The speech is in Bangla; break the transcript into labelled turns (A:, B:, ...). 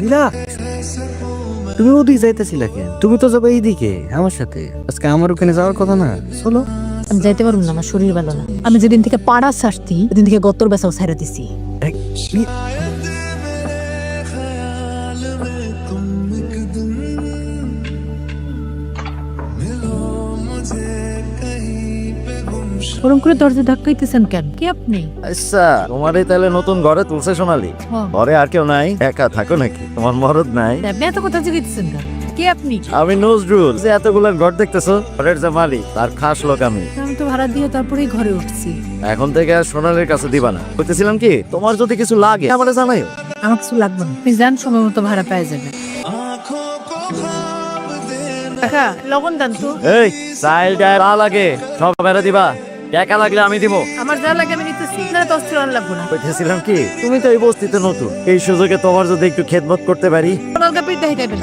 A: নীলা তুমি ওদিকে যাইতেছিলা কেন? তুমি তো যাবে এইদিকে আমার সাথে। আজকে আমার ওখানে যাওয়ার কথা না। চলো।
B: আমি যাইতে পারব না আমার শরীর ভালো না। আমি যেদিন থেকে পাড়া শাস্তি ওদিন থেকে গত্তর বেসাও ছাড়া দিছি। ওরম করে দরজা ধাক্কাইতেছেন কেন? কি আপনি?
C: আচ্ছা তোমারই তাহলে নতুন ঘরে তুলছে সোনালি।
B: হ্যাঁ।
C: ঘরে আর কেউ নাই একা থাকো নাকি? তোমার মরদ নাই।
B: আপনি এত কথা জিজ্ঞাসেন কে আপনি?
C: আমি নজরুল। যে এতগুলো ঘর দেখতেছো ঘরের যে মালিক তার খাস লোক আমি।
B: আমি তো ভাড়া দিয়ে তারপরেই ঘরে উঠছি।
C: এখন থেকে আর সোনালির কাছে দিবা না। বলতেছিলাম কি তোমার যদি কিছু লাগে আমারে জানাই
B: আমার কিছু লাগবে না। আপনি যান সময় মতো ভাড়া পেয়ে যাবেন কাকা লবণ দেন তো।
C: এই চাইল ডায় লাগে সব মেরে দিবা। একা লাগলে আমি দিব
B: আমার যা লাগে আমি নিতেছি না আর লাগবো না।
C: বলতেছিলাম কি তুমি তো এই বস্তিতে নতুন। এই সুযোগে তোমার যদি একটু খেদমত করতে পারি।
B: সোনাল কাপির দেখাইতে